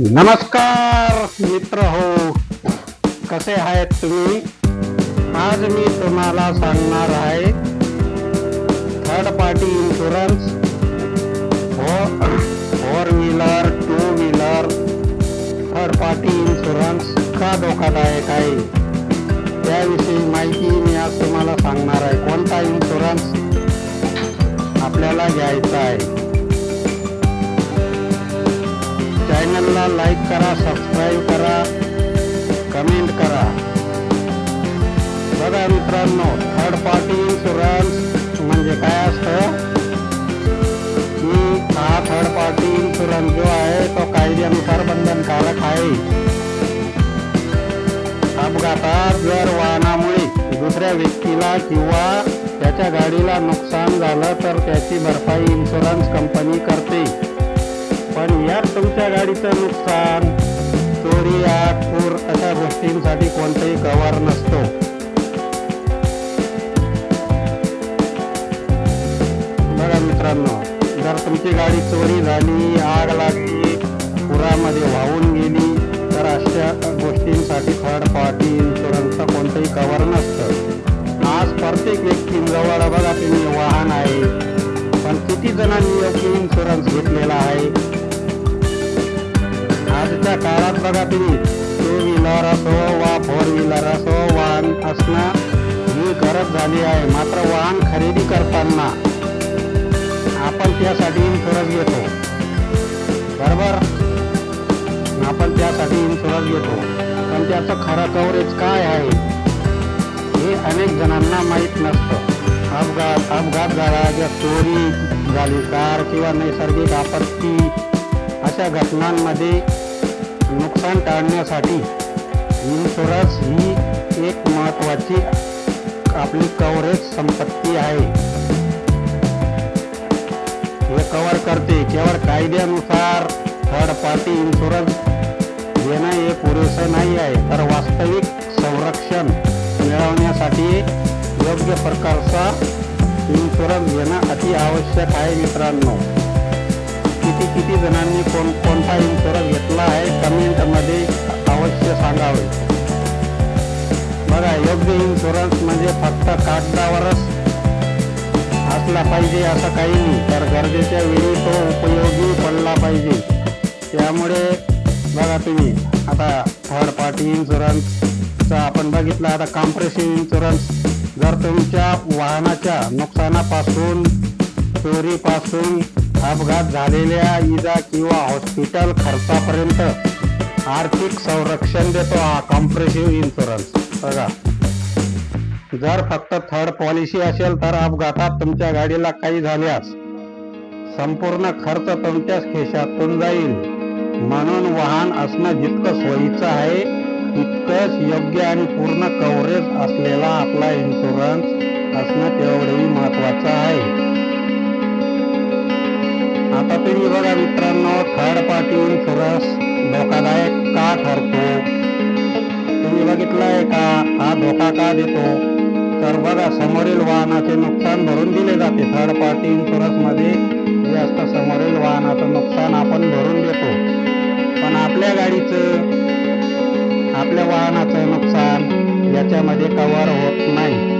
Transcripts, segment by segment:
नमस्कार मित्र हो कसे आहेत तुम्ही? आज मी तुम्हाला सांगणार आहे third party insurance four wheeler two wheeler third party insurance का धोकादायक आहे? त्याविषयी माहिती मी आज तुम्हाला सांगणार आहे. कोणता इन्शुरन्स आपल्याला घ्यायचा आहे? चॅनलला लाईक करा सबस्क्राईब करा कमेंट करा. बघा मित्रांनो थर्ड पार्टी इन्शुरन्स म्हणजे काय असतं? की हा थर्ड पार्टी इन्शुरन्स जो आहे तो कायद्यानुसार बंधनकारक आहे. अपघातात जर वाहनामुळे दुसऱ्या व्यक्तीला किंवा त्याच्या गाडीला नुकसान झालं तर त्याची भरपाई इन्शुरन्स कंपनी करते. पण यात तुमच्या गाडीचं नुकसान चोरी आग पूर अशा गोष्टींसाठी कोणतंही असणं ही गरज झाली आहे. मात्र वाहन खरेदी करताना आपण त्यासाठी इन्शुरन्स घेतो. बरोबर? आपण त्यासाठी इन्शुरन्स घेतो. पण त्याचं खरं कव्हरेज काय आहे? हे अनेक जणांना माहीत नसतं. अपघात अपघात झाला किंवा चोरी झाली कार किंवा नैसर्गिक आपत्ती अशा घटनांमध्ये नुकसान टाळण्यासाठी इन्शुरन्स ही एक महत्त्वाची आपली कव्हरेज संपत्ती आहे. हे कव्हर करते. केवळ कायद्यानुसार थर्ड पार्टी इन्शुरन्स देणं हे पुरेसं नाही आहे. तर वास्तविक संरक्षण मिळवण्यासाठी योग्य प्रकारचा इन्शुरन्स घेणं अति आवश्यक आहे मित्रांनो. किती किती जणांनी कोण कोणता इन्शुरन्स घेतला आहे? कमेंटमध्ये अवश्य सांगावे. बघा योग्य इन्शुरन्स म्हणजे फक्त कागदावरच असला पाहिजे असं काही नाही. तर गरजेच्या वेळी तो उपयोगी पडला पाहिजे. त्यामुळे बघा तुम्ही आता थर्ड पार्टी इन्शुरन्सचा आपण बघितलं आता कॉम्प्रेसिव्ह इन्शुरन्स जर तुमच्या वाहनाच्या नुकसानापासून चोरीपासून अपघात झालेल्या इजा किंवा हॉस्पिटल खर्चापर्यंत आर्थिक संरक्षण देतो हा कॉम्प्रेसिव्ह इन्शुरन्स बघा. जर फक्त थर्ड पॉलिसी असेल तर अपघातात तुमच्या गाडीला काही झाल्यास संपूर्ण खर्च तुमच्याच खिशातून जाईल. म्हणून वाहन असणं जितकं सोयीचं आहे तितकंच योग्य आणि पूर्ण कव्हरेज असलेला आपला इन्शुरन्स असणं तेवढंही महत्वाचं आहे. आता तुम्ही बघा मित्रांनो थर्ड पार्टी इन्शुरन्स धोकादायक का ठरतो? तुम्ही बघितलंय का? हा धोका का देतो? तर बघा समोरील वाहनाचे नुकसान भरून दिले जाते. थर्ड पार्टी इन्शुरन्समध्ये जे असतं समोरील वाहनाचं नुकसान आपण भरून देतो. पण आपल्या गाडीचं आपल्या वाहनाचं नुकसान याच्यामध्ये कव्हर होत नाही.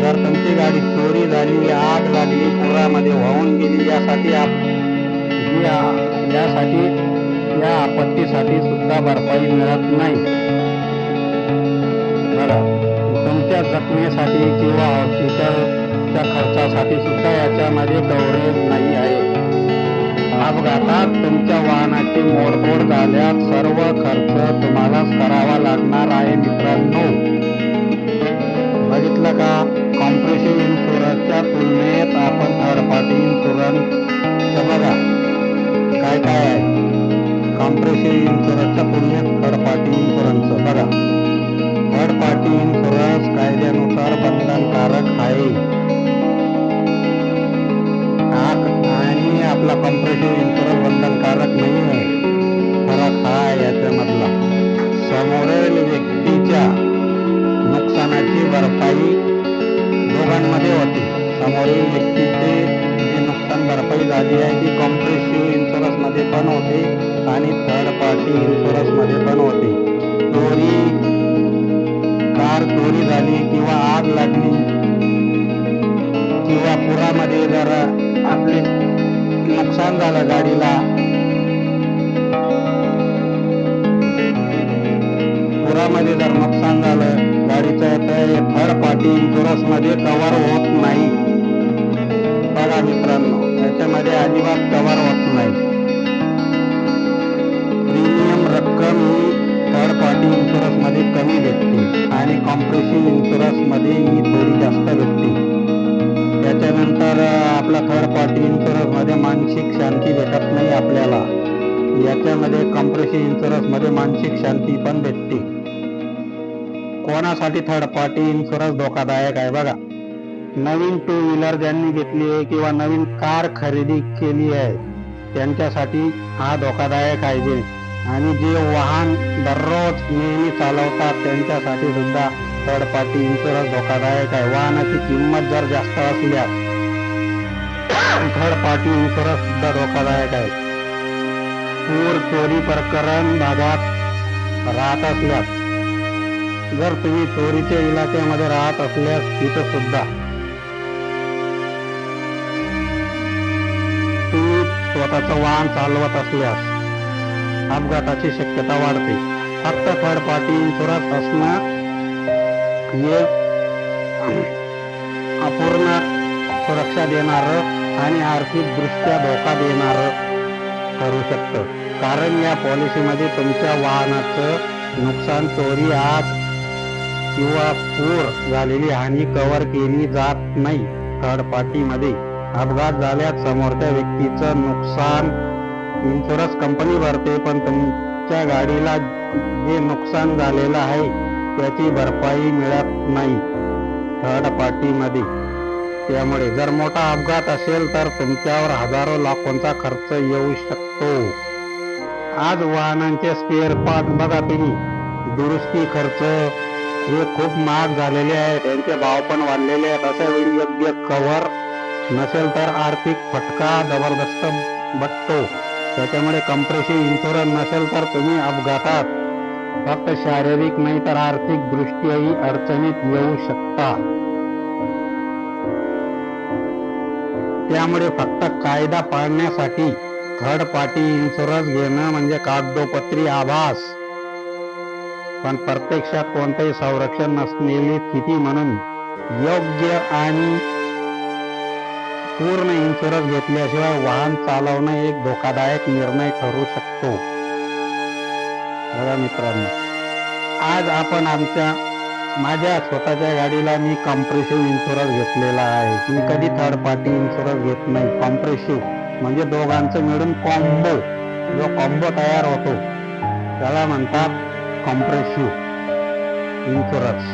जर तुमची गाडी चोरी झाली आग लागली पुरामध्ये वाहून गेली यासाठी आप या- यासाठी या आपत्तीसाठी सुद्धा भरपाई मिळत नाही. बघा तुमच्या जखमेसाठी किंवा हॉस्पिटलच्या खर्चासाठी सुद्धा याच्यामध्ये कव्हरेज नाही आहे अपघातात तुमच्या वाहनाची मोडतोड झाल्यास सर्व खर्च तुम्हालाच करावा लागणार आहे मित्रांनो. बघितलं का? कॉम्प्रेसिव्ह इन्शुरन्सच्या तुलनेत आपण थर्ड पार्टी इन्शुरन्स बघा. काय काय आहे? कॉम्प्रेसिव्ह इन्शुरन्सच्या तुलनेत थर्ड पार्टी इन्शुरन्स बघा. थर्ड पार्टी इन्शुरन्स कायद्यानुसार बंधनकारक आहे. आणि आपला कॉम्प्रेसिव्ह इन्शुरन्स बंधनकारक नाही आहे. फरक हा याच्यामधला. समोरील व्यक्तीच्या नुकसानाची भरपाई दोघांमध्ये होते. समोरील व्यक्तीचे जे नुकसान भरपाई झाली आहे ती कॉम्प्रेसिव्ह इन्शुरन्समध्ये पण होते आणि थर्ड पार्टी इन्शुरन्समध्ये पण होते. चोरी कार चोरी झाली किंवा आग लागली किंवा पुरामध्ये जर आपले नुकसान झालं गाडीला पुरामध्ये जर नुकसान झालं गाडीचं तर थर्ड पार्टी इन्शुरन्समध्ये कव्हर होत नाही. बघा मित्रांनो याच्यामध्ये अजिबात कव्हर होत नाही. प्रीमियम रक्कम ही थर्ड पार्टी इन्शुरन्समध्ये कमी भेटते आणि कॉम्प्रेसिव्ह इन्शुरन्समध्ये ही थोडी जास्त भेटते. त्याच्यानंतर आपला थर्ड पार्टी इन्शुरन्समध्ये मानसिक शांती भेटत नाही आपल्याला. याच्यामध्ये कॉम्प्रेसिव्ह इन्शुरन्समध्ये मानसिक शांती पण भेटते. कोणासाठी थर्ड पार्टी इन्शुरन्स धोकादायक आहे बघा. नवीन टू व्हीलर ज्यांनी घेतली आहे किंवा नवीन कार खरेदी केली आहे त्यांच्यासाठी हा धोकादायक आहे. जे आणि जे वाहन दररोज नेहमी चालवतात त्यांच्यासाठी सुद्धा थर्ड पार्टी इन्शुरन्स धोकादायक आहे. वाहनाची किंमत जर जास्त असल्यास थर्ड पार्टी इन्शुरन्स सुद्धा धोकादायक आहे. पूर चोरी प्रकरण भागात राहत असल्यास जर तुम्ही चोरीच्या इलाक्यामध्ये राहत असल्यास तिथं सुद्धा तुम्ही स्वतःचं वाहन चालवत असल्यास अपघाताची शक्यता वाढते. फक्त थर्ड पार्टी इन्शुरन्स असणं हे अपूर्ण सुरक्षा देणारं आणि आर्थिक दृष्ट्या धोका देणारं ठरू शकतं. कारण या पॉलिसीमध्ये तुमच्या वाहनाचं नुकसान चोरी आग किंवा पूर झालेली हानी कव्हर केली जात नाही. थर्ड पार्टीमध्ये अपघात झाल्यास समोरच्या व्यक्तीचं नुकसान इन्शुरन्स कंपनी भरते पण तुमच्या गाडीला जे नुकसान झालेलं आहे त्याची भरपाई मिळत नाही थर्ड पार्टीमध्ये त्यामुळे जर मोठा अपघात असेल तर तुमच्यावर हजारो लाखोंचा खर्च येऊ शकतो. आज वाहनांचे स्पेअर पार्ट बघा तुम्ही. दुरुस्ती खर्च हे खूप महाग झालेले आहेत त्यांचे भाव पण वाढलेले आहेत. अशा वेळी योग्य कव्हर नसेल तर आर्थिक फटका जबरदस्त बटतो त्याच्यामुळे कंप्रेसिव्ह इन्शुरन्स नसेल तर तुम्ही अपघातात. फक्त शारीरिक नाही तर आर्थिक दृष्ट्याही अडचणीत येऊ शकता. त्यामुळे फक्त कायदा पाळण्यासाठी थर्ड पार्टी इन्शुरन्स घेणं म्हणजे कागदोपत्री आभास. पण प्रत्यक्षात कोणतेही संरक्षण नसलेली स्थिती म्हणून योग्य आणि पूर्ण इन्शुरन्स घेतल्याशिवाय वाहन चालवणं एक धोकादायक निर्णय ठरू शकतो. बघा मित्रांनो आज आपण आमच्या माझ्या स्वतःच्या गाडीला मी कॉम्प्रेसिव्ह इन्शुरन्स घेतलेला आहे. मी कधी थर्ड पार्टी इन्शुरन्स घेत नाही. कॉम्प्रेसिव्ह म्हणजे दोघांचं मिळून कॉम्बो जो कॉम्बो तयार होतो त्याला म्हणतात कॉम्प्रेसिव्ह इन्शुरन्स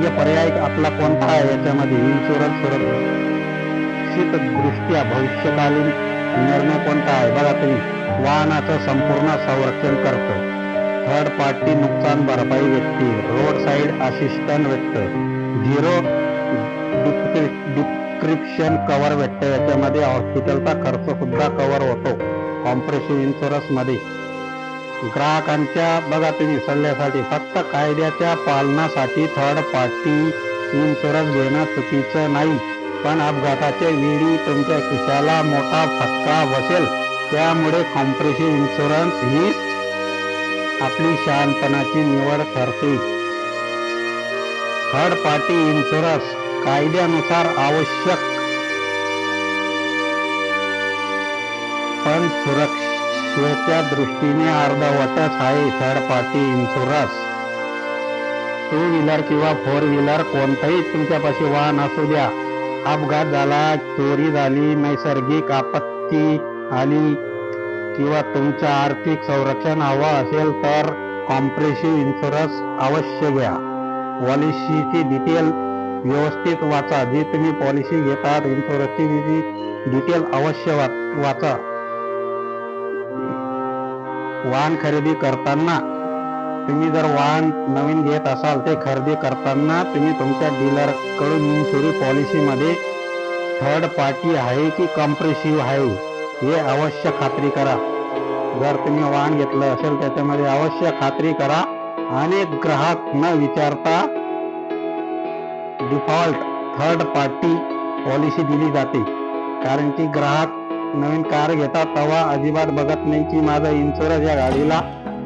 योग्य पर्याय आपला कोणता आहे याच्यामध्ये इन्शुरन्स सुरक्षित दृष्ट्या भविष्यकालीन निर्णय कोणता आहे? बघा तुम्ही वाहनाचं संपूर्ण संरक्षण करतं. थर्ड पार्टी नुकसान भरपाई व्यक्ती रोड साईड असिस्टंट भेटतं झिरो डिस्क्रिप्शन कव्हर भेटतं याच्यामध्ये हॉस्पिटलचा खर्च सुद्धा कव्हर होतो. कॉम्प्रेसिव्ह इन्शुरन्समध्ये ग्राहकांच्या बघा तुम्ही सल्ल्यासाठी फक्त कायद्याच्या पालनासाठी थर्ड पार्टी इन्शुरन्स घेणं चुकीचं नाही. पण अपघाताच्या वेळी तुमच्या खिशाला मोठा फटका बसेल. त्यामुळे कॉम्प्रेसिव्ह इन्शुरन्स ही आपली शहाणपणाची निवड ठरते. थर्ड पार्टी इन्शुरन्स कायद्यानुसार आवश्यक. पण सुरक्षेच्या दृष्टीने अर्धवटच आहे third party insurance two wheeler किंवा फोर व्हीलर कोणतंही तुमच्यापाशी वाहन असू द्या. अपघात झाला चोरी झाली नैसर्गिक आपत्ती आली किंवा तुमचं आर्थिक संरक्षण हवं असेल तर कॉम्प्रेसिव्ह इन्शुरन्स अवश्य घ्या. पॉलिसीची डिटेल व्यवस्थित वाचा. जी तुम्ही पॉलिसी घेतात इन्शुरन्सची डिटेल अवश्य वा वाचा. वाहन खरेदी करताना तुम्ही जर वाहन नवीन घेत असाल ते खरेदी करताना तुम्ही तुमच्या डीलरकडून इन्शुरी पॉलिसीमध्ये थर्ड पार्टी आहे की कॉम्प्रेसिव्ह आहे हे अवश्य खात्री करा. जर तुम्ही वाहन घेतलं असेल त्याच्यामध्ये अवश्य खात्री करा अनेक ग्राहक न विचारता डिफॉल्ट थर्ड पार्टी पॉलिसी दिली जाते. कारण की ग्राहक नवीन कार घेतात तेव्हा अजिबात बघत नाही की माझा इन्शुरन्स या गाडीला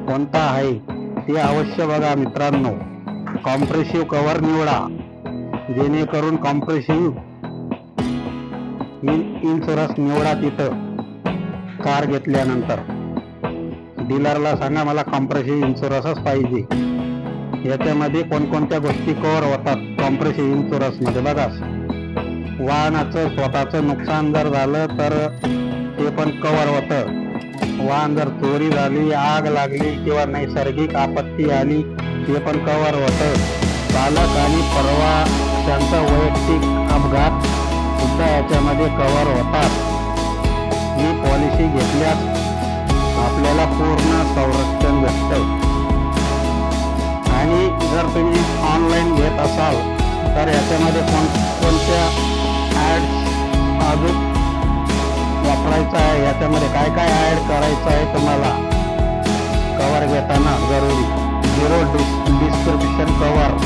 कोणता आहे. ते अवश्य बघा मित्रांनो. कॉम्प्रेसिव्ह कव्हर निवडा. जेणेकरून कॉम्प्रेसिव्ह इन्शुरन्स निवडा तिथं. कार घेतल्यानंतर. डीलरला सांगा मला कॉम्प्रेसिव्ह इन्शुरन्सच पाहिजे. याच्यामध्ये कोणकोणत्या गोष्टी कव्हर होतात? कॉम्प्रेसिव्ह इन्शुरन्समध्ये बघा. वाहनाचं स्वतःचं नुकसान जर झालं तर ते पण कवर होतं. वाहन जर चोरी झाली आग लागली किंवा नैसर्गिक आपत्ती आली ते पण कवर होतं. चालक आणि परवा त्यांचा वैयक्तिक अपघात सुद्धा याच्यामध्ये कवर होतात. ही पॉलिसी घेतल्यास आपल्याला पूर्ण संरक्षण भेटतं आणि जर तुम्ही ऑनलाईन घेत असाल तर याच्यामध्ये कोण कोणत्या ॲड्स अजून वापरायचं आहे याच्यामध्ये काय काय ॲड करायचं आहे तुम्हाला कवर घेताना जरुरी. झिरो डिस् डिस्क्रिप्शन कवर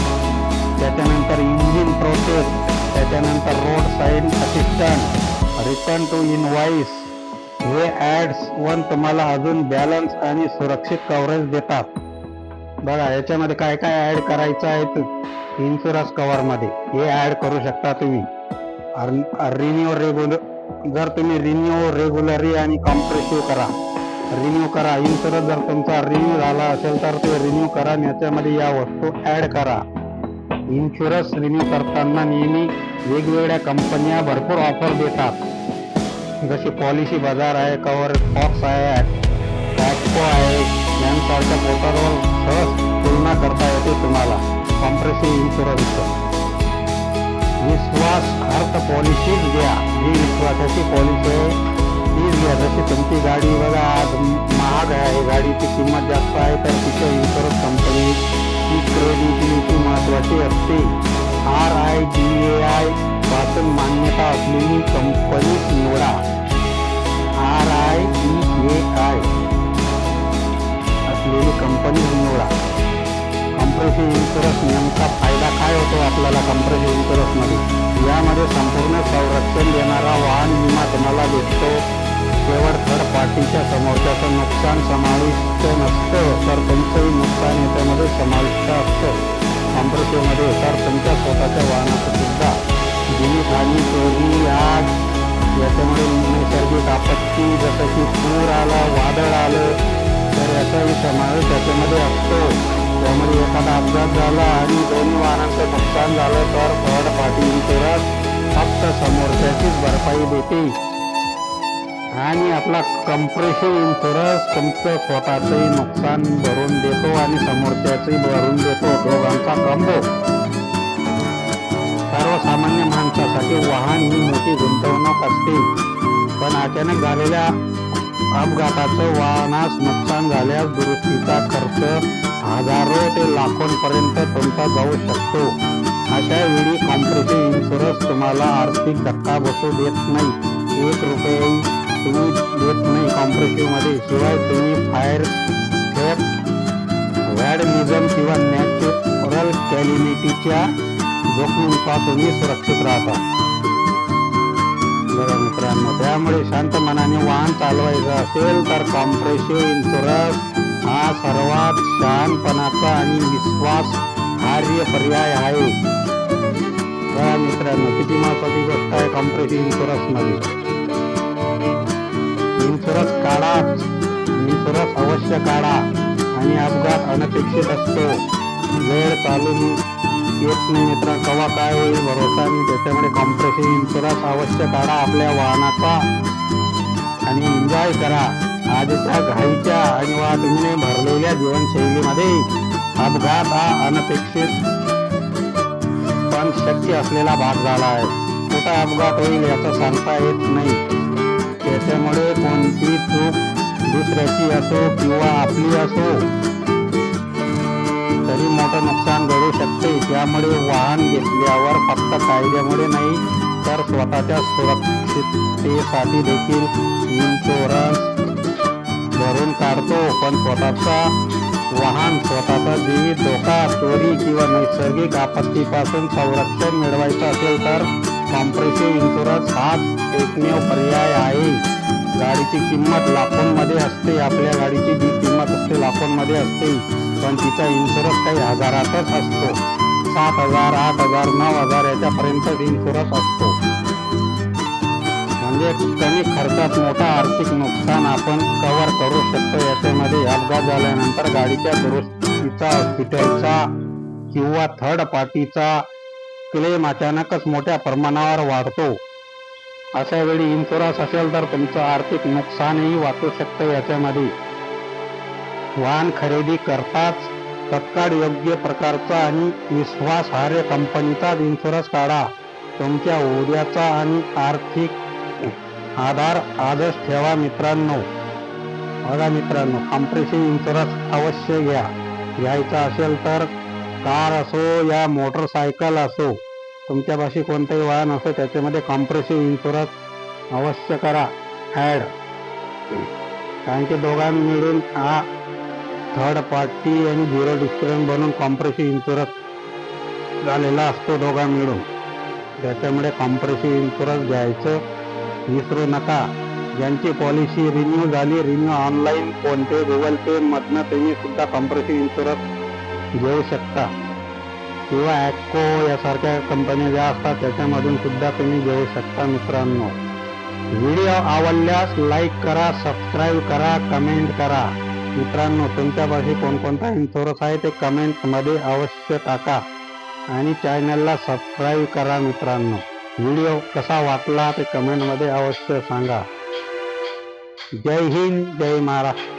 त्याच्यानंतर इंजिन प्रोसेस त्याच्यानंतर road side assistant return to invoice हे ॲड्स वन तुम्हाला अजून बॅलन्स आणि सुरक्षित कव्हरेज देतात. बघा याच्यामध्ये काय काय ॲड करायचं आहे? इन्शुरन्स कवरमध्ये हे ॲड करू शकता तुम्ही. रिन्यू रेग्युलर जर तुम्ही रिन्यू रेग्युलरी आणि कॉम्प्रेसिव्ह करा रिन्यू करा. इन्शुरन्स जर तुमचा रिन्यू झाला असेल तर ते रिन्यू करा आणि याच्यामध्ये या वस्तू ॲड करा. इन्शुरन्स रिन्यू करताना नेहमी वेगवेगळ्या कंपन्या भरपूर ऑफर देतात. जशी पॉलिसी बाजार आहे कवर बॉक्स आहे टॅक्सको आहे यांसारख्या पोर्टलवर सहज तुलना करता येते तुम्हाला. कॉम्प्रेसिव्ह इन्शुरन्सचं विश्वास अर्थ पॉलिसीच घ्या जी विश्वासाची पॉलिसी आहे. तीच घ्या जशी तुमची गाडी बघा आज महाग आहे. गाडीची किंमत जास्त आहे तर तिच्या इन्शुरन्स कंपनी ती क्रेडिबिलिटी महत्वाची असते. आर आय डी ए आयपासून मान्यता असलेली कंपनीच निवडा. R I D A I असलेली कंपनी निवडा. कम्प्रेसिव्ह इन्शुरन्स नेमका फायदा काय होतो आपल्याला कम्प्रेसिव्ह इन्शुरन्समध्ये यामध्ये संपूर्ण संरक्षण देणारा वाहन विमा तुम्हाला भेटतो. केवळ थर्ड पार्टीच्या समोरच्याचं नुकसान समाविष्ट नसतं तर तुमचंही नुकसान याच्यामध्ये समाविष्ट असतं. कॉम्प्रेसिव्हमध्ये तर तुमच्या स्वतःच्या वाहनाचं सुद्धा. जीवितहानी चोरी आग याच्यामुळे नैसर्गिक आपत्ती जसं की पूर आला वादळ आलं तर याचाही समावेश याच्यामध्ये असतो. त्यामुळे एखादा अपघात झाला आणि दोन्ही वाहनांचं नुकसान झालं तर थर्ड पार्टी इन्शुरन्स फक्त समोरच्याचीच भरपाई देते आणि आपला कम्प्रेशन इन्शुरन्स तुमचं स्वतःचंही नुकसान भरून देतो आणि समोरच्याचंही भरून देतो दोघांचा कॉम्बो सर्वसामान्य माणसासाठी वाहन ही मोठी गुंतवणूक असते. पण अचानक झालेल्या अपघाताचं वाहनास नुकसान झाल्यास दुरुस्तीचा खर्च हजारो ते लाखोंपर्यंत तुमचा जाऊ शकतो. अशा वेळी कॉम्प्रेसिव्ह इन्शुरन्स तुम्हाला आर्थिक धक्का बसू देत नाही. एक रुपये तुम्ही देत नाही कॉम्प्रेसिव्हमध्ये शिवाय तुम्ही फायर थेफ्ट वॅडलिझम किंवा नॅचरल कॅलिनिटीच्या जोखमीपासूनही सुरक्षित राहता. बघा मित्रांनो त्यामुळे शांत मनाने वाहन चालवायचं असेल तर कॉम्प्रेसिव्ह इन्शुरन्स हा सर्वात शहाणपणाचा आणि विश्वास आर्य पर्याय आहे. बघा मित्रांनो किती महत्वाची गोष्ट आहे कॉम्प्रेसिव्ह इन्शुरन्समध्ये? इन्शुरन्स काढा. इन्शुरन्स अवश्य काढा. आणि अपघात अनपेक्षित असतो. वेळ चालून येत नाही मित्र कवा काय होईल भरोसा नाही त्याच्यामुळे कॉम्प्रेसिव्ह इन्शुरन्स अवश्य काढा आपल्या वाहनाचा आणि एन्जॉय करा. आजच्या घाईच्या आणि वाहतुकीने भरलेल्या जीवनशैलीमध्ये अपघात हा अनपेक्षित पण शक्य असलेला भाग झाला आहे. कुठं अपघात होईल याचं सांगता येत नाही. त्याच्यामुळे कोणती चूक दुसऱ्याची असो किंवा आपली असो मोठं नुकसान घडू शकते. त्यामुळे वाहन घेतल्यावर फक्त कायद्यामुळे नाही तर स्वतःच्या सुरक्षिततेसाठी देखील इन्शुरन्स भरून काढतो. पण स्वतःचा वाहन स्वतःचा जीवित धोका चोरी किंवा नैसर्गिक आपत्तीपासून संरक्षण मिळवायचं असेल तर कॉम्प्रेसिव्ह इन्शुरन्स हाच एकमेव पर्याय आहे. गाडीची किंमत लाखोंमध्ये असते. आपल्या गाडीची जी किंमत असते लाखोंमध्ये असते. पण तिचा इन्शुरन्स काही हजारातच असतो. सात हजार आठ हजार नऊ हजार याच्यापर्यंतच इन्शुरन्स असतो. म्हणजे कमी खर्चात मोठा आर्थिक नुकसान आपण कव्हर करू शकतो. याच्यामध्ये अपघात झाल्यानंतर गाडीच्या दुरुस्तीचा हॉस्पिटलचा किंवा थर्ड पार्टीचा क्लेम अचानकच मोठ्या प्रमाणावर वाढतो. अशा वेळी इन्शुरन्स असेल तर तुमचं आर्थिक नुकसानही वाचू शकतं याच्यामध्ये. वाहन खरेदी करताच तत्काळ योग्य प्रकारचा आणि विश्वासार्ह कंपनीचाच इन्शुरन्स काढा. तुमच्या उद्याचा आणि आर्थिक आधार आजच ठेवा मित्रांनो. बघा मित्रांनो कॉम्प्रेसिव्ह इन्शुरन्स अवश्य घ्या. घ्यायचा असेल तर कार असो या मोटरसायकल असो तुमच्यापाशी कोणतंही वाहन असो त्याच्यामध्ये कॉम्प्रेसिव्ह इन्शुरन्स अवश्य करा. ॲड कारण की दोघां मिळून हा थर्ड पार्टी आणि झिरो डिस्टन्स बनून कॉम्प्रेसिव्ह इन्शुरन्स झालेला असतो दोघा मिळून. त्याच्यामुळे कॉम्प्रेसिव्ह इन्शुरन्स घ्यायचं विसरू नका. ज्यांची पॉलिसी रिन्यू झाली renew online PhonePe Google Pay मधनं तुम्ही सुद्धा कॉम्प्रेसिव्ह इन्शुरन्स घेऊ शकता. किंवा ॲक्को यासारख्या कंपन्या ज्या असतात त्याच्यामधून सुद्धा तुम्ही घेऊ शकता मित्रांनो. व्हिडिओ आवडल्यास लाईक करा सबस्क्राईब करा कमेंट करा. मित्रांनो तुमच्यापाशी कोणकोणता इन्शुरन्स आहे ते कमेंटमध्ये अवश्य टाका. आणि चॅनलला सबस्क्राईब करा मित्रांनो. व्हिडिओ कसा वाटला ते कमेंटमध्ये अवश्य सांगा. जय हिंद जय महाराष्ट्र.